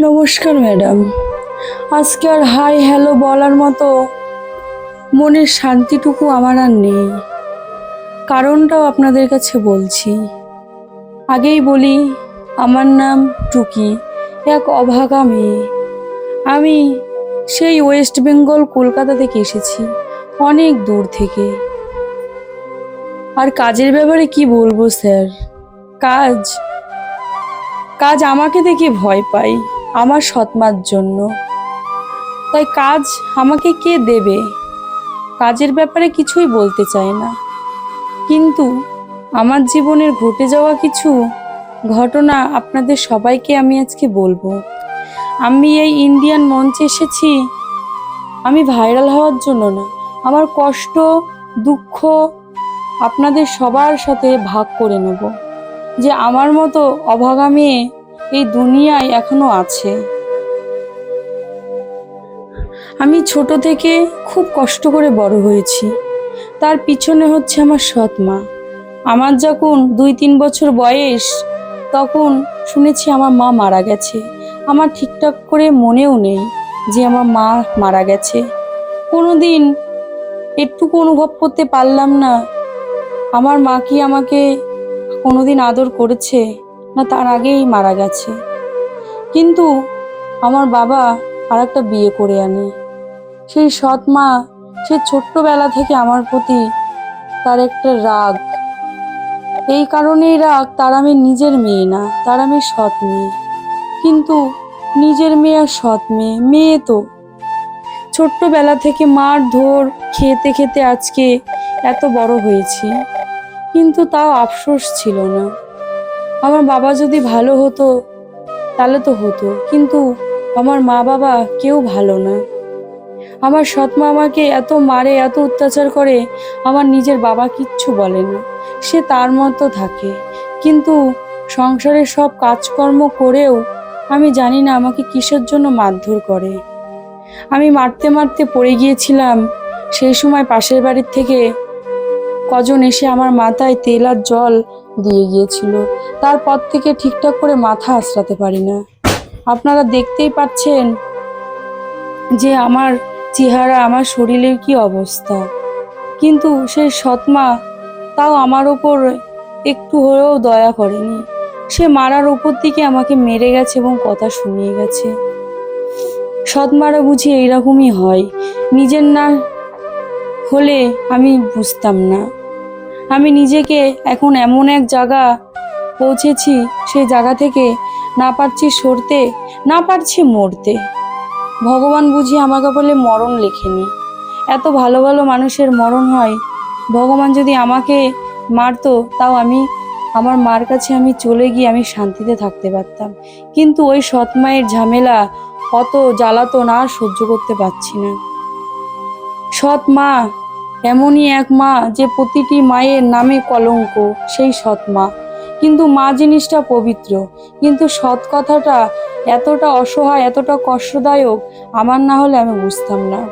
নমস্কার, ম্যাডাম। আজকে আর hi hello বলার মতো মনের শান্তিটুকু আমার আর নেই। কারণটাও আপনাদের কাছে বলছি। আগেই বলি, আমার নাম টুকি, এক অভাগা মেয়ে। আমি সেই ওয়েস্ট বেঙ্গল, কলকাতা থেকে এসেছি, অনেক দূর থেকে। আর কাজের ব্যাপারে কি বলব, স্যার? কাজ কাজ আমাকে দেখে ভয় পাই আমার সৎমার জন্য। তাই কাজ আমাকে কে দেবে? কাজের ব্যাপারে কিছুই বলতে চায় না। কিন্তু আমার জীবনের ঘটে যাওয়া কিছু ঘটনা আপনাদের সবাইকে আমি আজকে বলব। আমি এই ইন্ডিয়ান মঞ্চে এসেছি। আমি ভাইরাল হওয়ার জন্য না, আমার কষ্ট, দুঃখ আপনাদের সবার সাথে ভাগ করে নেব। যে আমার মতো অভাগা মেয়ে এই দুনিয়ায় এখনও আছে। আমি ছোট থেকে খুব কষ্ট করে বড় হয়েছি। তার পিছনে হচ্ছে আমার সৎ মা। আমার যখন দুই তিন বছর বয়স, তখন শুনেছি আমার মা মারা গেছে। আমার ঠিকঠাক করে মনেও নেই যে আমার মা মারা গেছে। কোনো দিন একটুকু অনুভব করতে পারলাম না। আমার মা কি আমাকে কোনোদিন আদর করেছে? না, তার আগেই মারা গেছে। কিন্তু আমার বাবা আর একটা বিয়ে করে আনে। সেই সৎ মা, সে ছোট্টবেলা থেকে আমার প্রতি তার একটা রাগ। এই কারণেই রাগ তার আমি নিজের মেয়ে না, তার আমি সৎ মেয়ে। কিন্তু নিজের মেয়ে আর সৎ মেয়ে মেয়ে তো। ছোট্টবেলা থেকে মার ধর খেতে খেতে আজকে এত বড় হয়েছি, কিন্তু তাও আফসোস ছিল না। আমার বাবা যদি ভালো হতো, তাহলে তো হতো। কিন্তু আমার মা বাবা কেউ ভালো না। আমার সৎমা আমাকে এত মারে, এত অত্যাচার করে, আমার নিজের বাবা কিচ্ছু বলে না। সে তার মতো থাকে। কিন্তু সংসারের সব কাজকর্ম করেও আমি জানি না আমাকে কিসের জন্য মারধর করে। আমি মারতে মারতে পড়ে গিয়েছিলাম। সেই সময় পাশের বাড়ির থেকে কজন এসে আমার মাথায় তেল আর জল দিয়ে গিয়েছিল। তারপর থেকে ঠিকঠাক করে মাথা আঁচড়াতে পারি না। আপনারা দেখতেই পাচ্ছেন যে আমার চেহারা, আমার শরীরের কি অবস্থা। কিন্তু সেই সৎমা তাও আমার ওপর একটু হলেও দয়া করেনি। সে মারার ওপর দিকে আমাকে মেরে গেছে এবং কথা শুনিয়ে গেছে। সৎমারা বুঝি এইরকমই হয়। নিজের না হলে আমি বুঝতাম না। আমি নিজেকে এখন এমন এক জায়গা পৌঁছেছি, সেই জায়গা থেকে না পারছি সরতে, না পারছি মরতে। ভগবান বুঝি আমাকে বলে মরণ লেখেনি। এত ভালো ভালো মানুষের মরণ হয়। ভগবান যদি আমাকে মারতো, তাও আমি, আমার মার কাছে আমি চলে গিয়ে আমি শান্তিতে থাকতে পারতাম। কিন্তু ওই সৎ মায়ের ঝামেলা অত জ্বালাতন আর সহ্য করতে পারছি না। সৎ মা এমনই এক মা যে প্রতিটি মায়ের নামে কলঙ্ক, সেই সৎ মা। কিন্তু মা জিনিসটা পবিত্র। কিন্তু সৎ কথাটা এতটা অসহায়, এতটা কষ্টদায়ক, আমার না হলে আমি বুঝতাম না।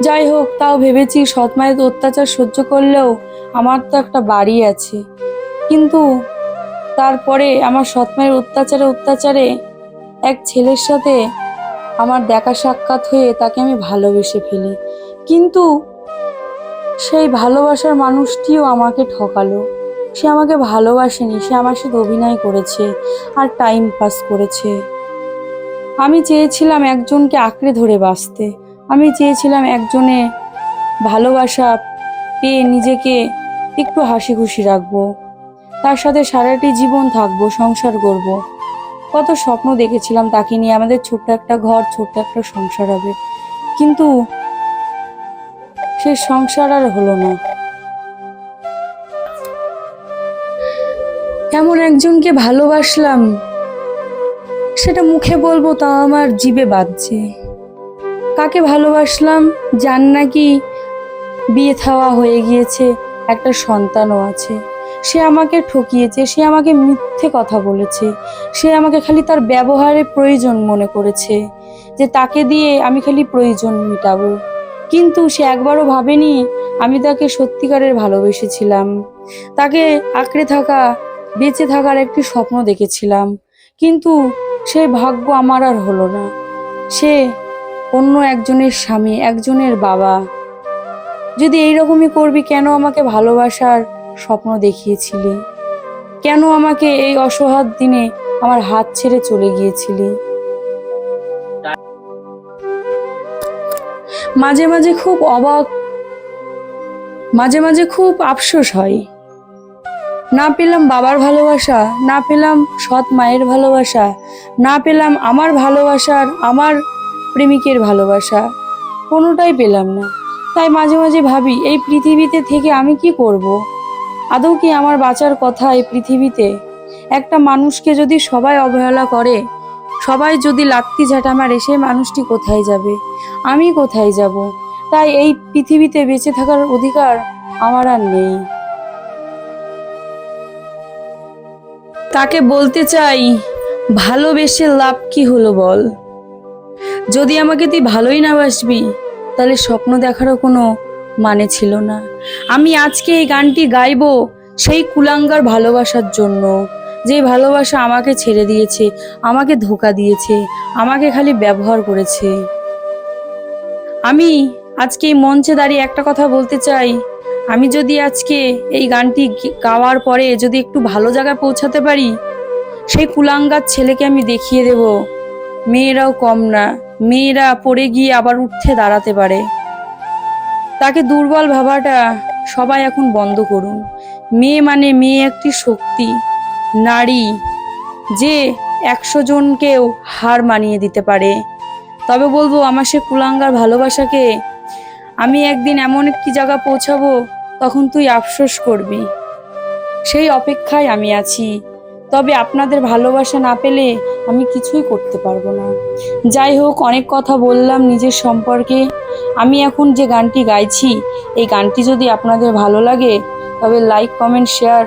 যাই হোক, তাও ভেবেছি সৎ মায়ের অত্যাচার সহ্য করলেও আমার তো একটা বাড়ি আছে। কিন্তু তারপরে আমার সৎ মায়ের অত্যাচারে অত্যাচারে এক ছেলের সাথে আমার দেখা সাক্ষাৎ হয়ে তাকে আমি ভালোবেসে ফেলি। কিন্তু সেই ভালোবাসার মানুষটিও আমাকে ঠকালো। সে আমাকে ভালোবাসেনি, সে আমার সাথে অভিনয় করেছে আর টাইম পাস করেছে। আমি চেয়েছিলাম একজনকে আঁকড়ে ধরে বাঁচতে। আমি চেয়েছিলাম একজনে ভালোবাসা পেয়ে নিজেকে একটু হাসি খুশি রাখব। তার সাথে সারাটি জীবন থাকব, সংসার করব। কত স্বপ্ন দেখেছিলাম তাকে নিয়ে, আমাদের ছোট্ট একটা ঘর, ছোট্ট একটা সংসার হবে। কিন্তু সে সংসার আর হলো না। এমন একজনকে ভালোবাসলাম, সেটা মুখে বলব তা আমার জিভে বাজছে কাকে ভালোবাসলাম যার নাকি বিয়ে থাওয়া হয়ে গিয়েছে, একটা সন্তানও আছে। সে আমাকে ঠকিয়েছে, সে আমাকে মিথ্যে কথা বলেছে, সে আমাকে খালি তার ব্যবহারে প্রয়োজন মনে করেছে, যে তাকে দিয়ে আমি খালি প্রয়োজন মেটাবো। কিন্তু সে একবারও ভাবেনি আমি তাকে সত্যিকারের ভালোবেসেছিলাম। তাকে আঁকড়ে থাকা, বেঁচে থাকার একটি স্বপ্ন দেখেছিলাম। কিন্তু সে ভাগ্য আমার আর হলো না। সে অন্য একজনের স্বামী, একজনের বাবা। যদি এইরকমই করবি, কেন আমাকে ভালোবাসার স্বপ্ন দেখিয়েছিলি? কেন আমাকে এই অসহায় দিনে আমার হাত ছেড়ে চলে গিয়েছিলি? মাঝে মাঝে খুব অবাক, মাঝে মাঝে খুব আফসোস হয়। না পেলাম বাবার ভালোবাসা, না পেলাম সৎ মায়ের ভালোবাসা, না পেলাম আমার ভালোবাসার, আমার প্রেমিকের ভালোবাসা, কোনোটাই পেলাম না। তাই মাঝে মাঝে ভাবি, এই পৃথিবীতে থেকে আমি কি করব। আদৌ কি আমার বাঁচার কথা এই পৃথিবীতে? একটা মানুষকে যদি সবাই অবহেলা করে সবাই যদি লাত্তি ঝাঁটা মারে সেই মানুষটি কোথায় যাবে? আমি কোথায় যাব? তাই এই পৃথিবীতে বেঁচে থাকার অধিকার আমার আর নেই। তাকে বলতে চাই, ভালোবেসে লাভ কি হলো বল? যদি আমাকে তুই ভালোই না বাসবি, তাহলে স্বপ্ন দেখারও কোনো মানে ছিল না। আমি আজকে এই গানটি গাইবো সেই কুলাঙ্গার ভালোবাসার জন্য। যে ভালোবাসা আমাকে ছেড়ে দিয়েছে, আমাকে ধোকা দিয়েছে, আমাকে খালি ব্যবহার করেছে। আমি আজকে এই মঞ্চে দাঁড়িয়ে একটা কথা বলতে চাই। আমি যদি আজকে এই গানটি গাওয়ার পরে যদি একটু ভালো জায়গায় পৌঁছাতে পারি, সেই কুলাঙ্গার ছেলেকে আমি দেখিয়ে দেব। মেয়েরাও কম না, মেয়েরা পড়ে গিয়ে আবার উঠতে দাঁড়াতে পারে। তাকে দুর্বল ভাবাটা সবাই এখন বন্ধ করুন। মেয়ে মানে মেয়ে একটি শক্তি। নারী যে একশো জনকেও হার মানিয়ে দিতে পারে। তবে বলব, আমার সে কুলাঙ্গার ভালোবাসাকে আমি একদিন এমন একটি জায়গা পৌঁছাবো, তখন তুই আফসোস করবি। সেই অপেক্ষায় আমি আছি। তবে আপনাদের ভালোবাসা না পেলে আমি কিছুই করতে পারব না। যাই হোক, অনেক কথা বললাম নিজের সম্পর্কে। আমি এখন যে গানটি গাইছি, এই গানটি যদি আপনাদের ভালো লাগে, তবে লাইক, কমেন্ট, শেয়ার